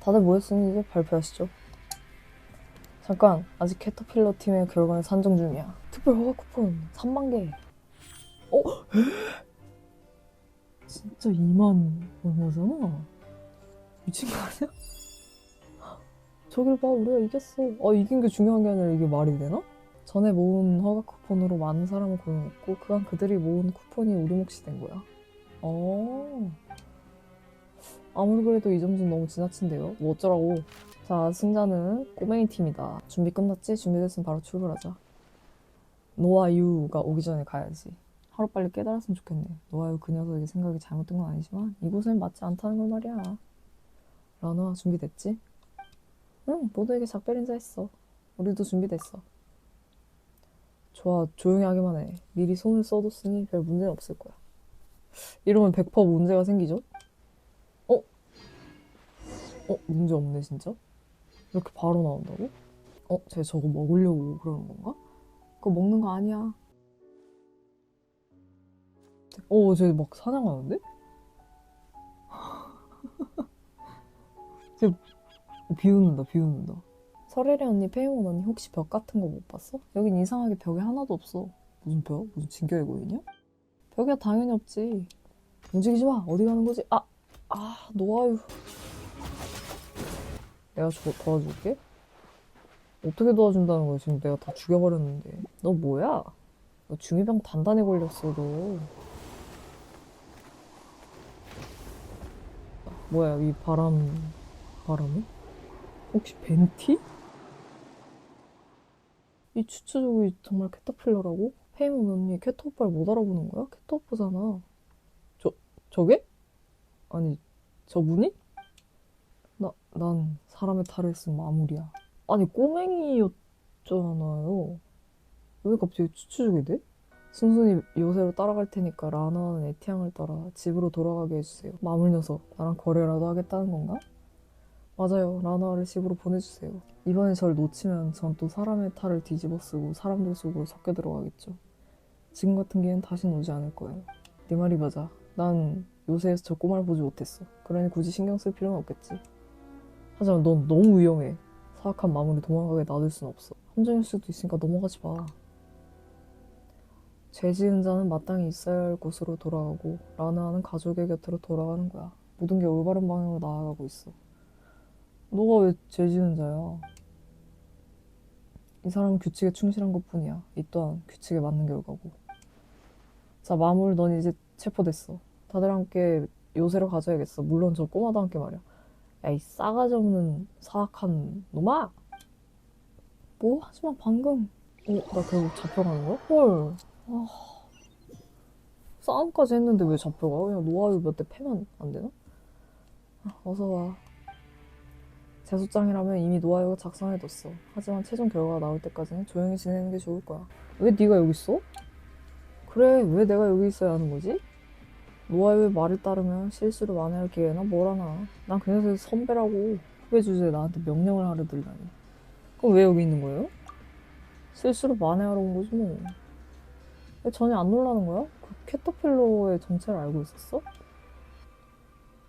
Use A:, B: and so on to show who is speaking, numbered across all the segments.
A: 다들 뭐 했었는지 발표하시죠. 잠깐, 아직 캐터필러 팀의 결과는 산정 중이야. 특별 허가 쿠폰 3만 개. 어? 진짜 2만 얼마잖아? 미친 거 아니야? 저길 봐, 우리가 이겼어. 아, 이긴 게 중요한 게 아니라 이게 말이 되나? 전에 모은 허가 쿠폰으로 많은 사람을 고용했고, 그간 그들이 모은 쿠폰이 우리 몫이 된 거야. 어. 아무리 그래도 이 점수는 너무 지나친데요. 뭐 어쩌라고. 자, 승자는 꼬맹이 팀이다. 준비 끝났지? 준비됐으면 바로 출발하자. 노아 유가 오기 전에 가야지. 하루빨리 깨달았으면 좋겠네. 노아 유 그 녀석의 생각이 잘못된 건 아니지만 이곳엔 맞지 않다는 걸 말이야. 라노아 준비됐지? 응, 모두에게 작별 인사했어. 우리도 준비됐어. 좋아, 조용히 하기만 해. 미리 손을 써뒀으니 별 문제는 없을 거야. 이러면 100% 문제가 생기죠? 어? 어? 문제 없네, 진짜? 이렇게 바로 나온다고? 어? 쟤 저거 먹으려고 그러는 건가? 그거 먹는 거 아니야. 어, 쟤 막 사냥하는데? 쟤 비웃는다, 비웃는다. 설혜리 언니, 페이몬 언니 혹시 벽 같은 거 못 봤어? 여긴 이상하게 벽이 하나도 없어. 무슨 벽? 무슨 진격의 고인이야? 벽이야 당연히 없지. 움직이지 마. 어디 가는 거지? 아, 아, 노아유. 내가 저 도와줄게. 어떻게 도와준다는 거야? 지금 내가 다 죽여버렸는데. 너 뭐야? 너 중이병 단단히 걸렸어, 너. 뭐야, 이 바람, 바람이? 혹시 벤티? 이 추추족이 정말 캐터필러라고? 페이몬 언니 캐터 오빠를 못 알아보는 거야? 캐터 오빠잖아. 저, 저게? 아니, 저분이? 나, 난 사람의 탈을 쓴 마무리야. 아니, 꼬맹이였잖아요. 왜 갑자기 추추족이 돼? 순순히 요새로 따라갈 테니까 라나는 에티앙을 따라 집으로 돌아가게 해주세요. 마물 녀석, 나랑 거래라도 하겠다는 건가? 맞아요. 라나를 집으로 보내주세요. 이번에 절 놓치면 전 또 사람의 탈을 뒤집어 쓰고 사람들 속으로 섞여 들어가겠죠. 지금 같은 기회는 다시는 오지 않을 거예요. 네 말이 맞아. 난 요새에서 저 꼬마를 보지 못했어. 그러니 굳이 신경 쓸 필요는 없겠지. 하지만 넌 너무 위험해. 사악한 마무리 도망가게 놔둘 순 없어. 함정일 수도 있으니까 넘어가지 마. 죄 지은 자는 마땅히 있어야 할 곳으로 돌아가고 라나는 가족의 곁으로 돌아가는 거야. 모든 게 올바른 방향으로 나아가고 있어. 너가 왜 죄 지은 자야? 이 사람은 규칙에 충실한 것 뿐이야. 이 또한 규칙에 맞는 결과고. 자, 마물, 넌 이제 체포됐어. 다들 함께 요새로 가져야겠어. 물론 저 꼬마도 함께 말이야. 야, 이 싸가지 없는 사악한 놈아! 뭐? 하지만 방금. 어, 나 결국 잡혀가는 거야? 헐. 아. 싸움까지 했는데 왜 잡혀가? 그냥 노아유 몇 대 패면 안 되나? 아, 어서 와. 재소장이라면 이미 노아유가 작성해뒀어. 하지만 최종 결과가 나올 때까지는 조용히 지내는 게 좋을 거야. 왜 네가 여기 있어? 그래, 왜 내가 여기 있어야 하는 거지? 노아유의 말을 따르면 실수를 만회할 기회나 뭐라나. 난그 녀석의 선배라고. 후배 주제에 나한테 명령을 하려 들다니. 그럼 왜 여기 있는 거예요? 실수를 만회하러 온 거지 뭐. 왜 전혀 안 놀라는 거야? 그 캐터필러의 정체를 알고 있었어?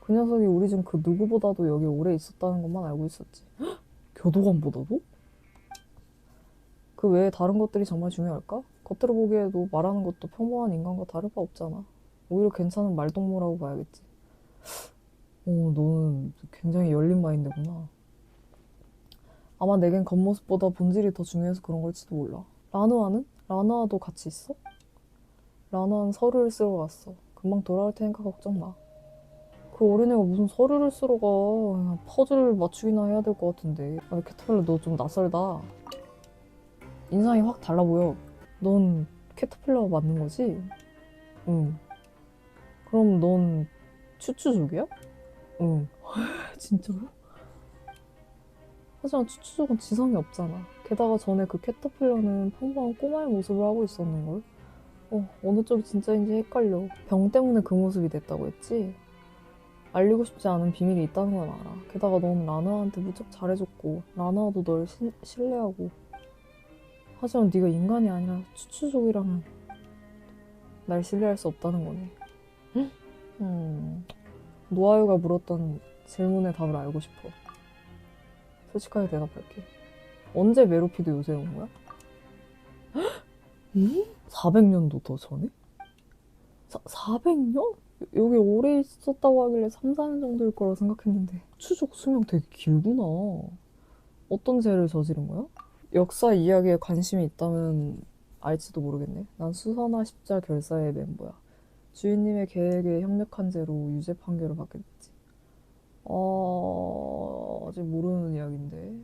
A: 그 녀석이 우리 중 그 누구보다도 여기 오래 있었다는 것만 알고 있었지. 헉! 교도관보다도? 그 외에 다른 것들이 정말 중요할까? 겉으로 보기에도 말하는 것도 평범한 인간과 다를 바 없잖아. 오히려 괜찮은 말동무라고 봐야겠지. 어, 너는 굉장히 열린 마인드구나. 아마 내겐 겉모습보다 본질이 더 중요해서 그런 걸지도 몰라. 라누아는? 라누아도 같이 있어? 라누아는 서류를 쓰러 갔어. 금방 돌아올 테니까 걱정 마. 그 어린애가 무슨 서류를 쓰러 가. 그냥 퍼즐 맞추기나 해야 될 것 같은데. 아, 캐터필러 너 좀 낯설다. 인상이 확 달라 보여. 넌 캐터필러 맞는 거지? 응. 그럼 넌 추추족이야? 응. 진짜로? 하지만 추추족은 지성이 없잖아. 게다가 전에 그 캐터필러는 평범한 꼬마의 모습을 하고 있었는걸. 어, 어느 쪽이 진짜인지 헷갈려. 병 때문에 그 모습이 됐다고 했지? 알리고 싶지 않은 비밀이 있다는 건 알아. 게다가 넌 라나한테 무척 잘해줬고 라나도 널 신- 신뢰하고 하지만 네가 인간이 아니라 추추족이라면 날 신뢰할 수 없다는 거네. 음, 노아유가 물었던 질문의 답을 알고 싶어. 솔직하게 대답할게. 언제 메로피드 요새 온 거야? 응? 400년도 더 전에? 사, 400년? 여기 오래 있었다고 하길래 3, 4년 정도일 거라 생각했는데 추적 수명 되게 길구나. 어떤 죄를 저지른 거야? 역사 이야기에 관심이 있다면 알지도 모르겠네. 난 수선화 십자 결사의 멤버야. 주인님의 계획에 협력한 죄로 유죄 판결을 받게 됐지. 어... 아직 모르는 이야기인데.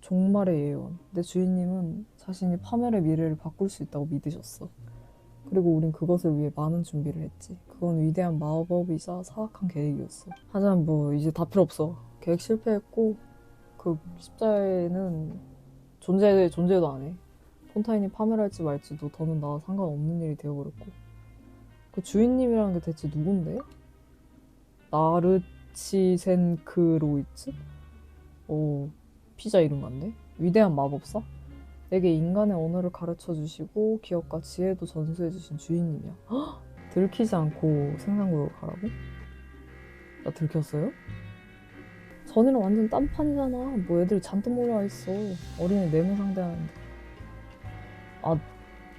A: 종말의 예언. 내 주인님은 자신이 파멸의 미래를 바꿀 수 있다고 믿으셨어. 그리고 우린 그것을 위해 많은 준비를 했지. 그건 위대한 마법이자 사악한 계획이었어. 하지만 뭐 이제 다 필요 없어. 계획 실패했고 그 십자에는 존재 존재도 안 해. 폰타인이 파멸할지 말지도 더는 나와 상관없는 일이 되어버렸고. 그 주인님이라는 게 대체 누군데? 나르치센크로이츠? 오, 피자 이름 같네. 위대한 마법사? 내게 인간의 언어를 가르쳐 주시고 기억과 지혜도 전수해 주신 주인님이야. 헉! 들키지 않고 생산국을 가라고? 나 들켰어요? 전이랑 완전 딴판이잖아. 뭐 애들 잔뜩 몰려와 있어. 어린애 네명 상대하는데. 아,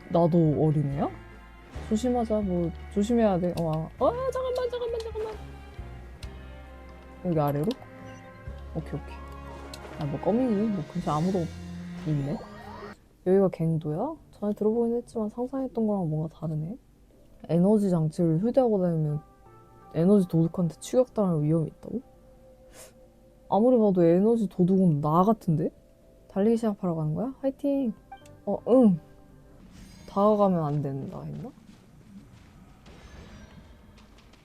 A: 나도 어린애야? 조심하자. 뭐 조심해야 돼. 어, 아. 어 잠깐만 잠깐만 잠깐만. 여기 아래로? 오케이 오케이. 아뭐 껌이니? 뭐 근처 아무도 있네. 여기가 갱도야? 전에 들어보긴 했지만 상상했던 거랑 뭔가 다르네. 에너지 장치를 휴대하고 다니면 에너지 도둑한테 추격당할 위험이 있다고? 아무리 봐도 에너지 도둑은 나 같은데? 달리기 시작하러 가는 거야? 화이팅! 어, 응! 다가가면 안 된다 했나?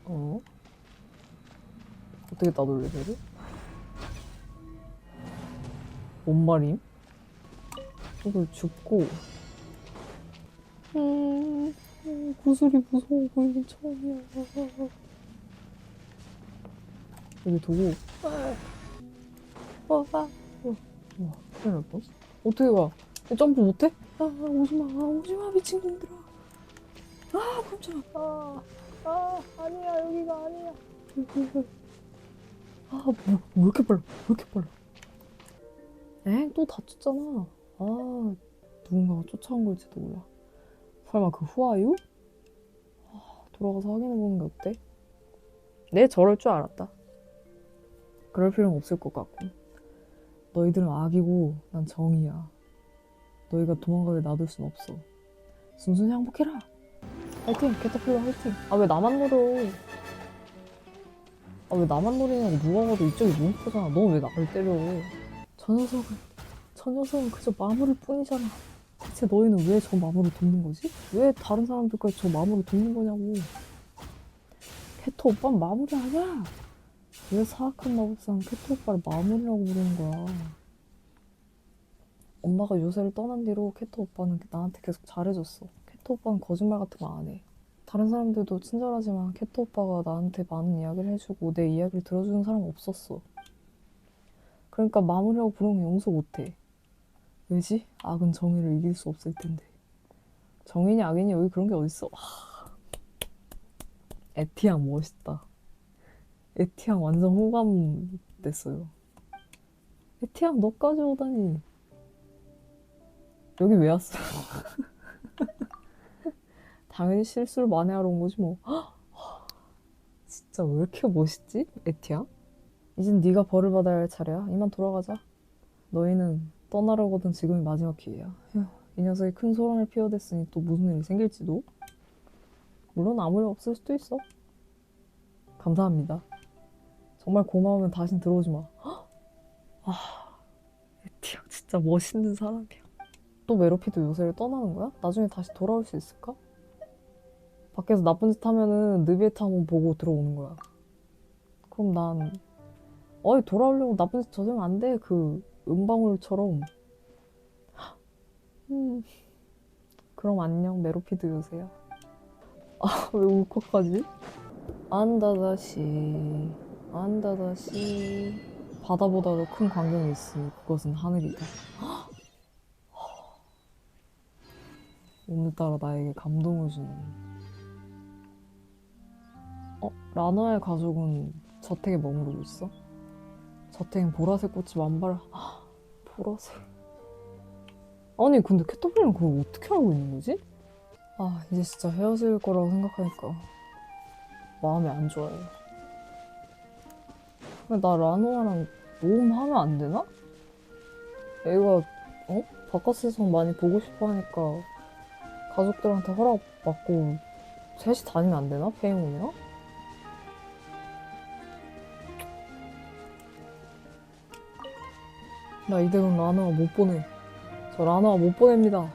A: 어? 어떻게 따돌려, 쟤를? 뭔 말임? 이걸 죽고 음, 음, 구슬이 무서워 보이는 처음이야 여기 두고 어, 아, 어, 와, 큰일 날 뻔. 어떻게 가? 점프 못해? 아, 오지마, 아, 오지마, 미친 놈들아. 아, 깜짝아. 아, 아, 아니야, 여기가 아니야. 아, 뭐, 왜 이렇게 빨라? 왜 이렇게 빨라? 엥, 또 다쳤잖아. 아, 누군가가 쫓아온 걸지도 몰라. 설마 그 후아유? 아, 돌아가서 확인해보는 게 어때? 내 저럴 줄 알았다. 그럴 필요는 없을 것 같고. 너희들은 악이고 난 정이야. 너희가 도망가게 놔둘 순 없어. 순순히 항복해라. 화이팅! 캐터필러 화이팅! 아 왜 나만 노려? 아 왜 나만 노리냐고 누가 봐도 이쪽이 문포잖아. 너 왜 나를 때려? 저 녀석은 저 녀석은 그저 마물일 뿐이잖아. 대체 너희는 왜 저 마물을 돕는 거지? 왜 다른 사람들까지 저 마물을 돕는 거냐고. 캐터 오빠는 마물이 아니야. 왜 사악한 마법사는 캐터 오빠를 마물이라고 부르는 거야? 엄마가 요새를 떠난 뒤로 캐터 오빠는 나한테 계속 잘해줬어. 캐터 오빠는 거짓말 같은 거 안 해. 다른 사람들도 친절하지만 캐터 오빠가 나한테 많은 이야기를 해주고 내 이야기를 들어주는 사람 없었어. 그러니까 마무리라고 부르면 용서 못해. 왜지? 악은 정의를 이길 수 없을 텐데. 정의니 악이니 여기 그런 게 어딨어? 하... 에티앙 멋있다. 에티앙 완전 호감 됐어요. 에티앙 너까지 오다니. 여기 왜 왔어? 당연히 실수를 만회하러 온 거지 뭐. 진짜 왜 이렇게 멋있지? 에티앙? 이젠 네가 벌을 받아야 할 차례야. 이만 돌아가자. 너희는 떠나려거든 지금이 마지막 기회야. 휴, 이 녀석이 큰 소란을 피워댔으니 또 무슨 일이 생길지도. 물론 아무 일 없을 수도 있어. 감사합니다. 정말 고마우면 다신 들어오지 마. 아, 에티앙 진짜 멋있는 사람이야. 또 메로피도 요새를 떠나는 거야? 나중에 다시 돌아올 수 있을까? 밖에서 나쁜 짓 하면은 느비에트 한번 보고 들어오는 거야. 그럼 난 어이 돌아오려고 나쁜 짓 저지르면 안 돼. 그 은방울처럼. 음. 그럼 안녕 메로피드 요새야. 아 왜 울컥하지? 안다다시 안다다시 바다보다도 큰 광경이 있으니 그것은 하늘이다. 오늘따라 나에게 감동을 주는. 어? 라너의 가족은 저택에 머무르고 있어? 겉에는 보라색 꽃이 만발 아, 보라색 아니 근데 캐터필러는 그걸 어떻게 알고 있는 거지? 아 이제 진짜 헤어질 거라고 생각하니까 마음이 안 좋아요 근데 나 라노아랑 모험하면 안 되나? 애가 어? 바깥 세상 많이 보고 싶어 하니까 가족들한테 허락 받고 셋이 다니면 안 되나? 페이몬이랑? 나 이대로 라나와 못 보내. 저 라나와 못 보냅니다. 하,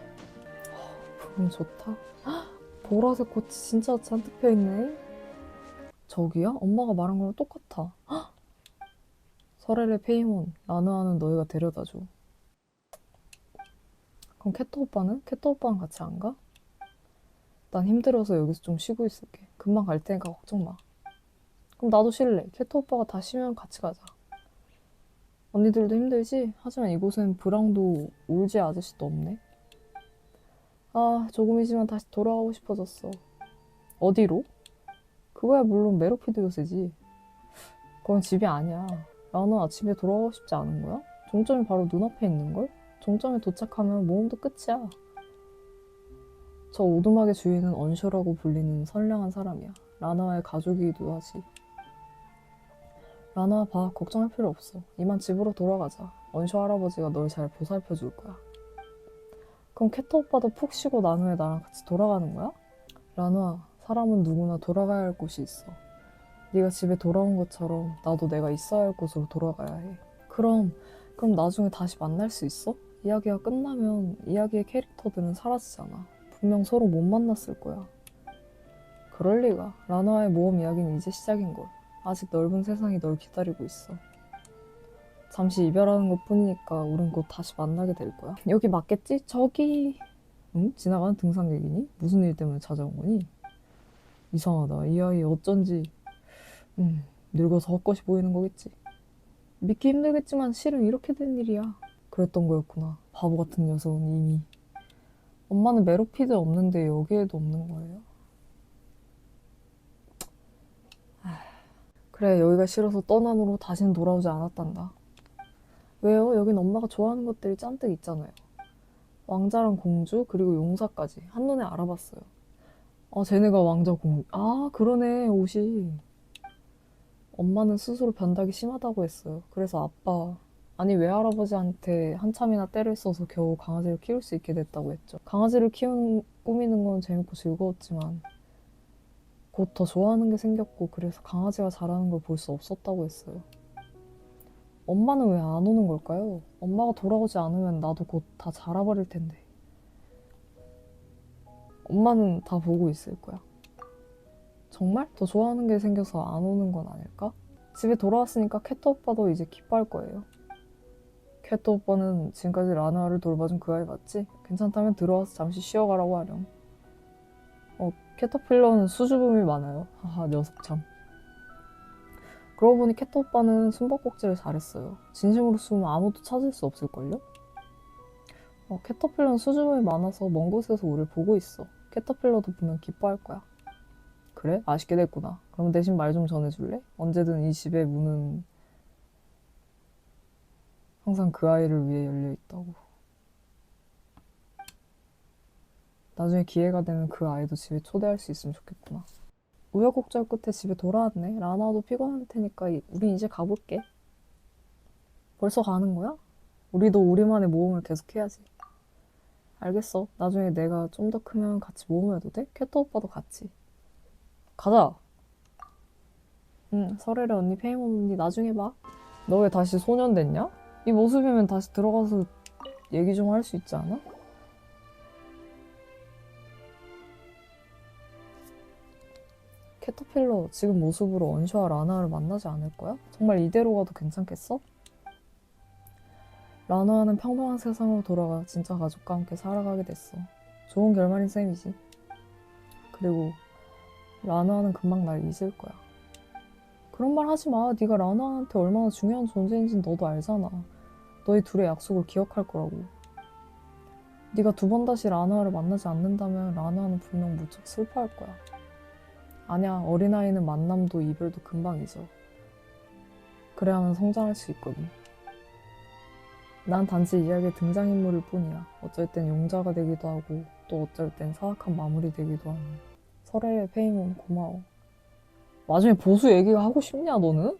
A: 부분 좋다. 헉, 보라색 꽃이 진짜 잔뜩 펴있네. 저기야? 엄마가 말한 거랑 똑같아. 헉! 설엘의 페이몬, 라나와는 너희가 데려다 줘. 그럼 캐터 오빠는? 캐터 오빠는 같이 안 가? 난 힘들어서 여기서 좀 쉬고 있을게. 금방 갈 테니까 걱정 마. 그럼 나도 쉴래. 캐터 오빠가 다 쉬면 같이 가자. 언니들도 힘들지? 하지만 이곳엔 브랑도 울지 아저씨도 없네. 아, 조금이지만 다시 돌아가고 싶어졌어. 어디로? 그거야 물론 메로피드 요새지. 그건 집이 아니야. 라너 집에 돌아가고 싶지 않은 거야? 종점이 바로 눈앞에 있는걸? 종점에 도착하면 모험도 끝이야. 저 오두막의 주인은 언쇼라고 불리는 선량한 사람이야. 라나와의 가족이기도 하지. 라나 봐 걱정할 필요 없어. 이만 집으로 돌아가자. 언쇼 할아버지가 널 잘 보살펴 줄 거야. 그럼 캐터 오빠도 푹 쉬고 난 후에 나랑 같이 돌아가는 거야? 라누아 사람은 누구나 돌아가야 할 곳이 있어. 네가 집에 돌아온 것처럼 나도 내가 있어야 할 곳으로 돌아가야 해. 그럼 그럼 나중에 다시 만날 수 있어? 이야기가 끝나면 이야기의 캐릭터들은 사라지잖아. 분명 서로 못 만났을 거야. 그럴 리가. 라누아의 모험 이야기는 이제 시작인 걸 아직 넓은 세상이 널 기다리고 있어. 잠시 이별하는 것 뿐이니까 우린 곧 다시 만나게 될 거야. 여기 맞겠지? 저기. 응? 지나가는 등산객이니? 무슨 일 때문에 찾아온 거니? 이상하다. 이 아이 어쩐지. 음, 늙어서 헛것이 보이는 거겠지. 믿기 힘들겠지만 실은 이렇게 된 일이야. 그랬던 거였구나. 바보 같은 녀석은 이미. 엄마는 메로피드 없는데 여기에도 없는 거예요. 그래, 여기가 싫어서 떠난 후로 다시는 돌아오지 않았단다. 왜요? 여긴 엄마가 좋아하는 것들이 잔뜩 있잖아요. 왕자랑 공주, 그리고 용사까지 한눈에 알아봤어요. 아, 쟤네가 왕자 공, 아, 그러네, 옷이. 엄마는 스스로 변덕이 심하다고 했어요. 그래서 아빠, 아니, 외할아버지한테 한참이나 때를 써서 겨우 강아지를 키울 수 있게 됐다고 했죠. 강아지를 키우는, 꾸미는 건 재밌고 즐거웠지만, 곧 더 좋아하는 게 생겼고 그래서 강아지가 자라는 걸 볼 수 없었다고 했어요. 엄마는 왜 안 오는 걸까요? 엄마가 돌아오지 않으면 나도 곧 다 자라버릴 텐데. 엄마는 다 보고 있을 거야. 정말? 더 좋아하는 게 생겨서 안 오는 건 아닐까? 집에 돌아왔으니까 캣도 오빠도 이제 기뻐할 거예요. 캣도 오빠는 지금까지 라나를 돌봐준 그 아이 맞지? 괜찮다면 들어와서 잠시 쉬어가라고 하렴. 어, 캐터필러는 수줍음이 많아요. 하하, 녀석 참. 그러고 보니 캐터 오빠는 숨바꼭질을 잘했어요. 진심으로 숨으면 아무도 찾을 수 없을걸요? 어, 캐터필러는 수줍음이 많아서 먼 곳에서 우리를 보고 있어. 캐터필러도 보면 기뻐할 거야. 그래? 아쉽게 됐구나. 그럼 대신 말 좀 전해줄래? 언제든 이 집의 문은 항상 그 아이를 위해 열려 있다고. 나중에 기회가 되면 그 아이도 집에 초대할 수 있으면 좋겠구나. 우여곡절 끝에 집에 돌아왔네. 라나도 피곤할 테니까 이- 우리 이제 가볼게. 벌써 가는 거야? 우리도 우리만의 모험을 계속해야지. 알겠어. 나중에 내가 좀 더 크면 같이 모험해도 돼? 캐터 오빠도 같이. 가자. 응, 설혜래 언니, 페이몬 언니 나중에 봐. 너 왜 다시 소년 됐냐? 이 모습이면 다시 들어가서 얘기 좀 할 수 있지 않아? 캐터필러 지금 모습으로 언쇼와 라나를 만나지 않을 거야? 정말 이대로 가도 괜찮겠어? 라나와는 평범한 세상으로 돌아가 진짜 가족과 함께 살아가게 됐어. 좋은 결말인 셈이지. 그리고 라나와는 금방 날 잊을 거야. 그런 말 하지 마. 네가 라나한테 얼마나 중요한 존재인지 너도 알잖아. 너희 둘의 약속을 기억할 거라고. 네가 두 번 다시 라나를 만나지 않는다면 라나는 분명 무척 슬퍼할 거야. 아냐, 어린아이는 만남도 이별도 금방 잊어. 그래야만 성장할 수 있거든. 난 단지 이야기의 등장인물일 뿐이야. 어쩔 땐 용자가 되기도 하고, 또 어쩔 땐 사악한 마무리 되기도 하는. 설레의 페이몬 고마워. 나중에 보수 얘기가 하고 싶냐, 너는?